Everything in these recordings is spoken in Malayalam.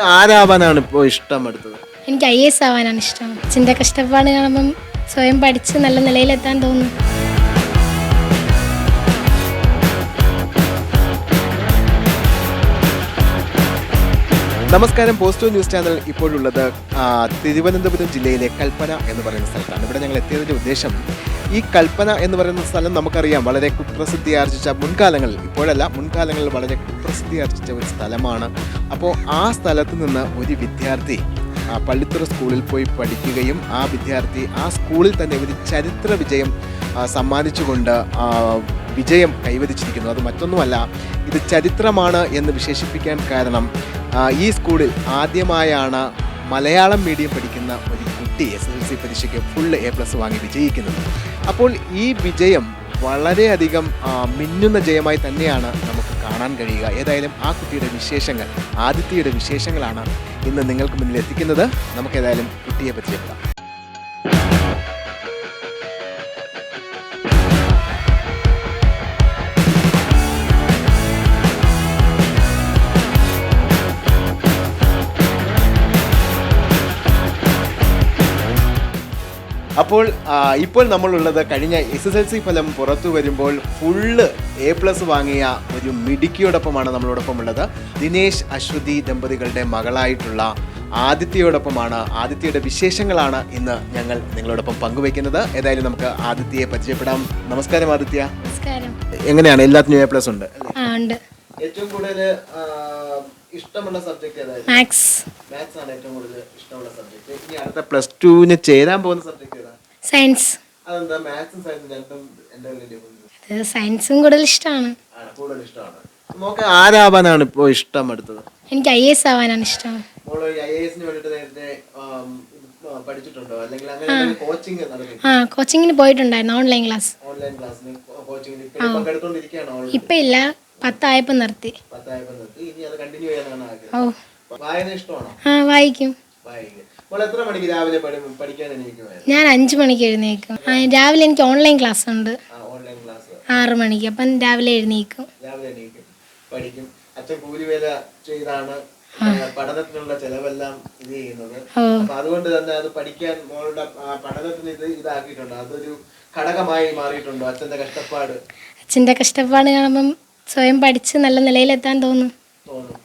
ആരാവാനാണ് ഇപ്പോൾ ഇഷ്ടം എടുത്തത് എനിക്ക് ഐ എസ് ആവാനാണ് ഇഷ്ടം. ചിന്ത കഷ്ടപ്പാട് കാണുമ്പം സ്വയം പഠിച്ച് നല്ല നിലയിലെത്താൻ തോന്നുന്നു. നമസ്കാരം. പോസ്റ്റോ ന്യൂസ് ചാനൽ ഇപ്പോഴുള്ളത് ആ, തിരുവനന്തപുരം ജില്ലയിലെ കൽപ്പന എന്ന് പറയുന്ന സ്ഥലത്താണ്. ഇവിടെ ഞങ്ങൾ എത്തിയതിന്റെ ഉദ്ദേശം ഈ കൽപ്പന എന്ന് പറയുന്ന സ്ഥലം നമുക്കറിയാം. വളരെ കുപ്രസിദ്ധി ആർജിച്ച മുൻകാലങ്ങളിൽ ഇപ്പോഴല്ല മുൻകാലങ്ങളിൽ വളരെ കുപ്രസിദ്ധി ആർജിച്ച ഒരു സ്ഥലമാണ്. അപ്പോൾ ആ സ്ഥലത്ത് നിന്ന് ഒരു വിദ്യാർത്ഥി ആ, പള്ളിത്തുറ സ്കൂളിൽ പോയി പഠിക്കുകയും ആ വിദ്യാർത്ഥി ആ സ്കൂളിൽ തന്നെ ഒരു ചരിത്ര വിജയം സമ്മാനിച്ചുകൊണ്ട് വിജയം കൈവരിച്ചിരിക്കുന്നു. അത് മറ്റൊന്നുമല്ല ഇത് ചരിത്രമാണ് എന്ന് വിശേഷിപ്പിക്കാൻ കാരണം ഈ സ്കൂളിൽ ആദ്യമായാണ് മലയാളം മീഡിയം പഠിക്കുന്ന ഒരു കുട്ടി എസ് എൽ സി പരീക്ഷയ്ക്ക് ഫുൾ എ പ്ലസ് വാങ്ങി വിജയിക്കുന്നത്. അപ്പോൾ ഈ വിജയം വളരെയധികം മിന്നുന്ന ജയമായി തന്നെയാണ് നമുക്ക് കാണാൻ കഴിയുക. ഏതായാലും ആ കുട്ടിയുടെ വിശേഷങ്ങൾ ആദിത്യയുടെ വിശേഷങ്ങളാണ് ഇന്ന് നിങ്ങൾക്ക് മുന്നിൽ എത്തിക്കുന്നത്. നമുക്ക് ഏതായാലും കുട്ടിയെ പരിചയപ്പെടാം. അപ്പോൾ ഇപ്പോൾ നമ്മളുള്ളത് കഴിഞ്ഞ എസ് എസ് എൽ സി ഫലം പുറത്തു വരുമ്പോൾ ഫുള്ള് എ പ്ലസ് വാങ്ങിയ ഒരു മിടുക്കിയോടൊപ്പമാണ് നമ്മളോടൊപ്പം ഉള്ളത് ദിനേശ് അശ്വതി ദമ്പതികളുടെ മകളായിട്ടുള്ള ആദിത്യയോടൊപ്പമാണ്. ആദിത്യയുടെ വിശേഷങ്ങളാണ് ഇന്ന് ഞങ്ങൾ നിങ്ങളോടൊപ്പം പങ്കുവെക്കുന്നത് ഏതായാലും നമുക്ക് ആദിത്യയെ പരിചയപ്പെടാം. നമസ്കാരം ആദിത്യ. നമസ്കാരം. എങ്ങനെയാണ്? എല്ലാത്തിനും എ പ്ലസ് ഉണ്ട്. ഏറ്റവും കൂടുതൽ ഇഷ്ടമുള്ള സബ്ജക്ട് ഏതായിരുന്നു? മാത്സ് മാത്സ് ആണ് ഏറ്റവും കൂടുതൽ ഇഷ്ടമുള്ള സബ്ജക്ട് ഇനി അടുത്ത പ്ലസ് ടുവിന് ചേരാൻ പോകുന്ന സബ്ജക്ട് ഏതാ? സയൻസ് അതെന്താ? മാത്സും സയൻസും രണ്ടും എന്റെ വലിയ അത് സയൻസും കൂടുതൽ ഇഷ്ടമാണ്. ആണ് കൂടുതൽ ഇഷ്ടമാണ്. നമുക്ക് ആരാവാനാണ് ഇപ്പോൾ ഇഷ്ടം എടുത്തത് എനിക്ക് ഐ എസ് ആവാനാണ് ഇഷ്ടം. മോൾ ഐ എ എസിന് വേണ്ടിയിട്ട് നേരത്തെ ആം, ഇത് ആ, പഠിച്ചിട്ടുണ്ടോ? അല്ലെങ്കിൽ അങ്ങനെ കോച്ചിങ് നടത്തി ആ കോച്ചിങ്ങിന് പോയിട്ടുണ്ടായിരുന്നു ഓൺലൈൻ ക്ലാസ് ഓൺലൈൻ ക്ലാസ്സിന് കോച്ചിങ്ങിന് ഇപ്പൊ പങ്കെടുത്തോണ്ടിരിക്കുകയാണോ? ഇപ്പം ഇല്ല. പത്തായപ്പം നിർത്തി. പത്തായപ്പം നിർത്തി. കണ്ടിന്യൂ ചെയ്യാനാണ് വായന ഇഷ്ടമാണോ? ആ വായിക്കും. എത്ര മണിക്ക് രാവിലെ പഠി- പഠിക്കാൻ ഞാൻ അഞ്ചു മണിക്ക് എഴുന്നേക്കും. രാവിലെ എനിക്ക് ഓൺലൈൻ ക്ലാസ് ഉണ്ട്. ആറ് മണിക്ക്. അപ്പം രാവിലെ എഴുന്നേക്കും. രാവിലെ എണീക്കും പഠിക്കും. അച്ഛൻ കൂലിവേല ചെയ്താണ് പഠനത്തിനുള്ള ചെലവെല്ലാം ഇത് ചെയ്യുന്നത്. അപ്പൊ അതുകൊണ്ട് തന്നെ അത് പഠിക്കാൻ മോളുടെ പഠനത്തിന് ഇത് ഇതാക്കിയിട്ടുണ്ട്. അതൊരു ഘടകമായി മാറിയിട്ടുണ്ടോ അച്ഛന്റെ കഷ്ടപ്പാട്. അച്ഛന്റെ കഷ്ടപ്പാട് കാണുമ്പം സ്വയം പഠിച്ച് നല്ല നിലയിലെത്താൻ തോന്നും. തോന്നും.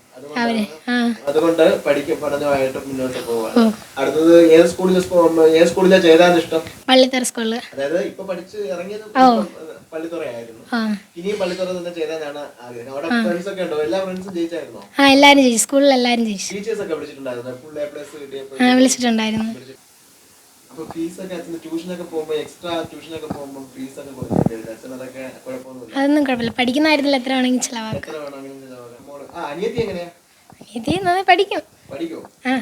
അതുകൊണ്ട് പഠിക്കും പഠനമായിട്ട് മുന്നോട്ട് പോവാണ് അടുത്തത് ഏത് സ്കൂളിൽ ഏത് സ്കൂളിലാണ് ചേരാൻ ഇഷ്ടം? പള്ളിത്തറ സ്കൂളിൽ അതായത് ഇപ്പൊ പഠിച്ച് ഇറങ്ങിയത് പള്ളിത്തുറയായിരുന്നു. ആ. ഇനിയും പള്ളിത്തുറ തന്നെ ചേരാനാണ് ആഗ്രഹം. അവിടെ ഫ്രണ്ട്സ് ഒക്കെ ഉണ്ടോ? എല്ലാ ഫ്രണ്ട്സും ജയിച്ചായിരുന്നോ? ആ ജയിച്ചു. സ്കൂളിൽ എല്ലാവരും ജയിച്ചു. ടീച്ചേഴ്സ് ഒക്കെ വിളിച്ചിട്ടുണ്ടായിരുന്നു? ഫുൾ എ പ്ലസ് കിട്ടിയപ്പോൾ വിളിച്ചിട്ടുണ്ടായിരുന്നു. അപ്പൊ ഫീസ് ഒക്കെ അച്ഛന് ട്യൂഷനൊക്കെ പോകുമ്പോ എക്സ്ട്രാ ട്യൂഷനൊക്കെ പോകുമ്പോ ഫീസ് ഒക്കെ കൊടുത്തിട്ടുണ്ട് അച്ഛൻ അതൊക്കെ കുഴപ്പമൊന്നുമില്ല. അതൊന്നും കുഴപ്പമില്ല. പഠിക്കുന്ന കാര്യത്തിൽ എത്ര വേണമെങ്കിൽ ചിലവാക്കാം. എത്ര വേണമെങ്കിലും ചിലവാക്കാം. മോൾ ആ അനിയത്തി എങ്ങനെയാ? ഇത് നന്നായി പഠിക്കും. പഠിക്കോ? ആ.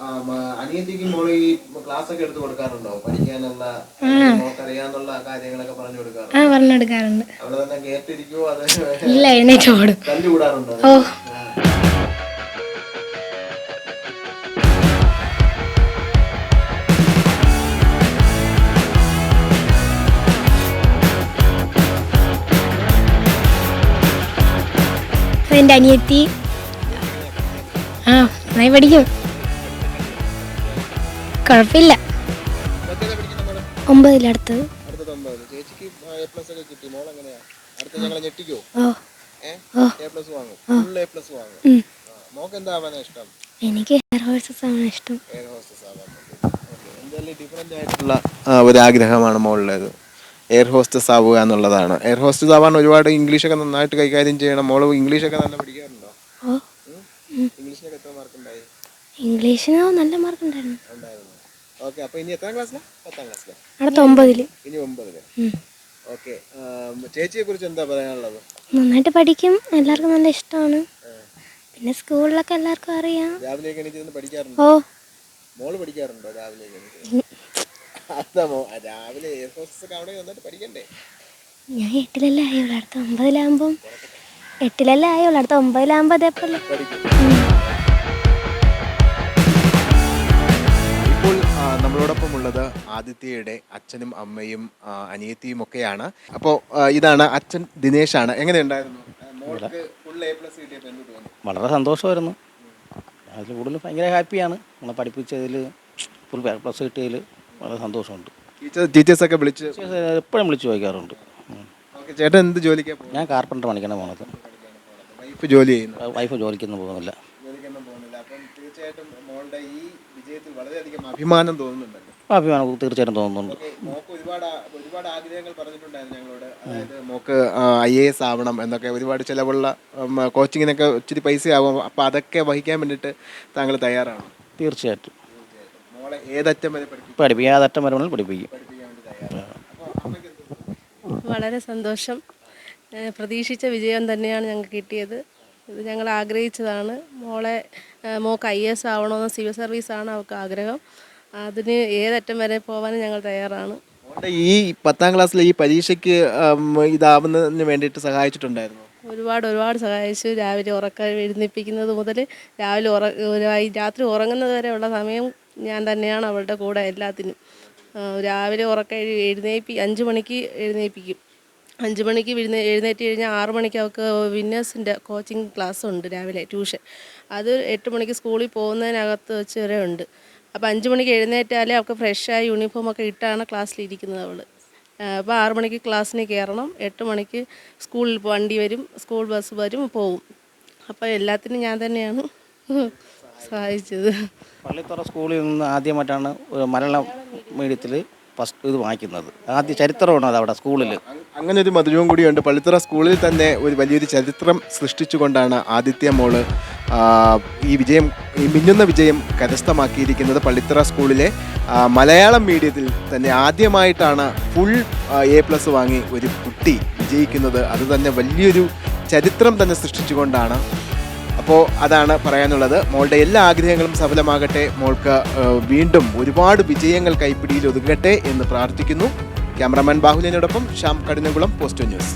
ആ, മ- അനിയത്തിക്ക് മോൾ ഈ ക്ലാസ് ഒക്കെ എടുത്ത് കൊടുക്കാറുണ്ടോ? പഠിക്കാനുള്ള മോക്കറിയാന്നുള്ള കാര്യങ്ങളൊക്കെ പറഞ്ഞു കൊടുക്കാറുണ്ടോ? ആ അവിടെ തന്നെ കേട്ടിരിക്കുവോ അത് ഇല്ല എഴുന്നേറ്റ് ഓടും. തല്ലു കൂടാറുണ്ടോ ഓ. ആ. വാങ്ങും അനിയത്തി. ആ, മോക്ക് എന്താ കുഴപ്പമില്ല ഒമ്പതിലടുത്തത് എനിക്ക് എയർ ഹോഴ്സസ് ആണ് ഇഷ്ടം. ഒരു ആഗ്രഹമാണ് മോളുടേത്. എയർ ഹോസ്റ്റസ് ആവുക എന്നുള്ളതാണ്. എയർ ഹോസ്റ്റസ് ആവാൻ ഒരുപാട് ഇംഗ്ലീഷൊക്കെ നന്നായിട്ട് കൈകാര്യം ചെയ്യണം. മോൾ ഇംഗ്ലീഷൊക്കെ നല്ല പഠിക്കാറുണ്ടോ? ഇംഗ്ലീഷിനൊക്കെ എത്ര മാർക്ക് ഉണ്ടായി ഇംഗ്ലീഷിന് നല്ല മാർക്ക് ഉണ്ടായിരുന്നു. ഓക്കെ അപ്പോൾ ഇനി എത്രാം ക്ലാസ്സിലാണ് പത്താം ക്ലാസ്സിലാണ് അടുത്ത ഒമ്പതിൽ ഇനി ഓക്കെ ചേച്ചിയെ കുറിച്ച് എന്താ പറയാനുള്ളത്? നന്നായിട്ട് പഠിക്കും. എല്ലാവർക്കും നല്ല ഇഷ്ടമാണ്. പിന്നെ സ്കൂളിലൊക്കെ എല്ലാവർക്കും അറിയാം. ഓ. മോൾ പഠിക്കാറുണ്ടോ രാവിലെ രാവിലെ എയർ ഹോസ്റ്റസ് ഒക്കെ അവിടെ വന്നിട്ട് പഠിക്കണ്ടേ? ഞാൻ എട്ടിലല്ലേ ആയുള്ളൂ അടുത്ത ഒമ്പതിലാകുമ്പം എട്ടിലല്ലേ ആയുള്ളൂ അടുത്ത ഒമ്പതിലാകുമ്പോൾ അതേപോലെ. ഇപ്പോൾ നമ്മളോടൊപ്പം ഉള്ളത് ആദിത്യയുടെ അച്ഛനും അമ്മയും ആ, അനിയത്തിയും ഒക്കെയാണ്. അപ്പോ ഇതാണ് അച്ഛൻ ദിനേശാണ്. എങ്ങനെയുണ്ടായിരുന്നു? ആ, മോൾക്ക് ഫുൾ എ പ്ലസ് കിട്ടിയപ്പോൾ എന്ത് തോന്നി? വളരെ സന്തോഷമായിരുന്നു. അതിൽ കൂടുതൽ ഭയങ്കര ഹാപ്പിയാണ് നമ്മളെ പഠിപ്പിച്ചതിൽ ഫുൾ പ്ലസ് കിട്ടിയതിൽ വളരെ സന്തോഷമുണ്ട്. ടീച്ചേഴ്സൊക്കെ വിളിച്ച് എപ്പോഴും വിളിച്ച് ചോദിക്കാറുണ്ട്. ഓക്കെ ചേട്ടൻ എന്ത് ജോലിക്കാണ് പോകുന്നത്? ഞാൻ കാർപ്പന്റർ പണിക്കാണ് പോണത് വൈഫ് ജോലി ചെയ്യുന്നു. വൈഫ് ജോലിക്കൊന്നും പോകുന്നില്ല. ജോലിക്കൊന്നും പോകുന്നില്ല. അപ്പം തീർച്ചയായിട്ടും മോളുടെ ഈ വിജയത്തിൽ വളരെയധികം അഭിമാനം തോന്നുന്നുണ്ടല്ലോ. അഭിമാനം തീർച്ചയായിട്ടും തോന്നുന്നുണ്ട്. മോക്ക് ഒരുപാട് ഒരുപാട് ആഗ്രഹങ്ങൾ പറഞ്ഞിട്ടുണ്ടായിരുന്നു ഞങ്ങളോട്. അതായത് മോക്ക് ഐ എ എസ് ആവണം എന്നൊക്കെ ഒരുപാട് ചിലവുള്ള കോച്ചിങ്ങിനൊക്കെ ഒത്തിരി പൈസ പൈസയാവും. അപ്പോൾ അതൊക്കെ വഹിക്കാൻ വേണ്ടിയിട്ട് താങ്കൾ തയ്യാറാണ്? തീർച്ചയായിട്ടും. ഏതറ്റം വരെ പഠിപ്പിക്കും? ഏതറ്റം വരെ പഠിപ്പിക്കും. എന്ത് വളരെ സന്തോഷം. പ്രതീക്ഷിച്ച വിജയം തന്നെയാണ് ഞങ്ങൾക്ക് കിട്ടിയത്. ഇത് ഞങ്ങൾ ആഗ്രഹിച്ചതാണ്. മോളെ മോക്ക് ഐ എസ് ആവണമെന്ന് സിവിൽ സർവീസാണ് അവൾക്ക് ആഗ്രഹം. അതിന് ഏതറ്റം വരെ പോകാനും ഞങ്ങൾ തയ്യാറാണ്. ഈ പത്താം ക്ലാസ്സിലെ ഈ പരീക്ഷയ്ക്ക് ഇതാവുന്നതിന് വേണ്ടിയിട്ട് സഹായിച്ചിട്ടുണ്ടായിരുന്നു? ഒരുപാട് ഒരുപാട് സഹായിച്ചു. രാവിലെ ഉറക്കം എഴുന്നിപ്പിക്കുന്നത് മുതൽ രാവിലെ ഉറ ഒരു- രാത്രി ഉറങ്ങുന്നത് വരെയുള്ള സമയം ഞാൻ തന്നെയാണ് അവളുടെ കൂടെ എല്ലാത്തിനും. രാവിലെ ഉറക്കം എഴു- എഴുന്നേൽപ്പി അഞ്ച് മണിക്ക് എഴുന്നേൽപ്പിക്കും. അഞ്ച് മണിക്ക് വിഴുന്ന എഴുന്നേറ്റ് കഴിഞ്ഞാൽ ആറ് മണിക്ക് അവൾക്ക് വിന്നേഴ്സിന്റെ കോച്ചിങ് ക്ലാസ് ഉണ്ട് രാവിലെ ട്യൂഷൻ. അത് എട്ട് മണിക്ക് സ്കൂളിൽ പോകുന്നതിനകത്ത് വെച്ച് വരെ ഉണ്ട്. അപ്പോൾ അഞ്ച് മണിക്ക് എഴുന്നേറ്റാലേ അവൾക്ക് ഫ്രഷായ യൂണിഫോമൊക്കെ ഇട്ടാണ് ക്ലാസ്സിൽ ഇരിക്കുന്നത് അവൾ അപ്പോൾ ആറ് മണിക്ക് ക്ലാസ്സിന് കയറണം. എട്ട് മണിക്ക് സ്കൂളിൽ വണ്ടി വരും സ്കൂൾ ബസ് വരും പോവും. അപ്പോൾ എല്ലാത്തിനും ഞാൻ തന്നെയാണ് സഹായിച്ചത്. പള്ളിത്തുറ സ്കൂളിൽ നിന്ന് ആദ്യമായിട്ടാണ് ഒരു മലയാളം മീഡിയത്തിൽ ഫസ്റ്റ് ഇത് വാങ്ങിക്കുന്നത് ആദ്യ ചരിത്രമാണ് അത് അവിടെ സ്കൂളിൽ. അങ്ങനെ ഒരു മധുരവും കൂടിയുണ്ട് പള്ളിത്തറ സ്കൂളിൽ തന്നെ ഒരു വലിയൊരു ചരിത്രം സൃഷ്ടിച്ചുകൊണ്ടാണ് ആദിത്യ മോൾ ഈ വിജയം ഈ മിന്നുന്ന വിജയം കരസ്ഥമാക്കിയിരിക്കുന്നത് പള്ളിത്തറ സ്കൂളിലെ മലയാളം മീഡിയത്തിൽ തന്നെ ആദ്യമായിട്ടാണ് ഫുൾ എ പ്ലസ് വാങ്ങി ഒരു കുട്ടി വിജയിക്കുന്നത്. അത് തന്നെ വലിയൊരു ചരിത്രം തന്നെ സൃഷ്ടിച്ചുകൊണ്ടാണ് അപ്പോൾ അതാണ് പറയാനുള്ളത്. മോളുടെ എല്ലാ ആഗ്രഹങ്ങളും സഫലമാകട്ടെ. മോൾക്ക് വീണ്ടും ഒരുപാട് വിജയങ്ങൾ കൈപ്പിടിയിൽ ഒതുങ്ങട്ടെ എന്ന് പ്രാർത്ഥിക്കുന്നു. ക്യാമറാമാൻ ബാഹുലിനോടൊപ്പം ശ്യാം കടിനകുളം പോസ്റ്റ് ന്യൂസ്.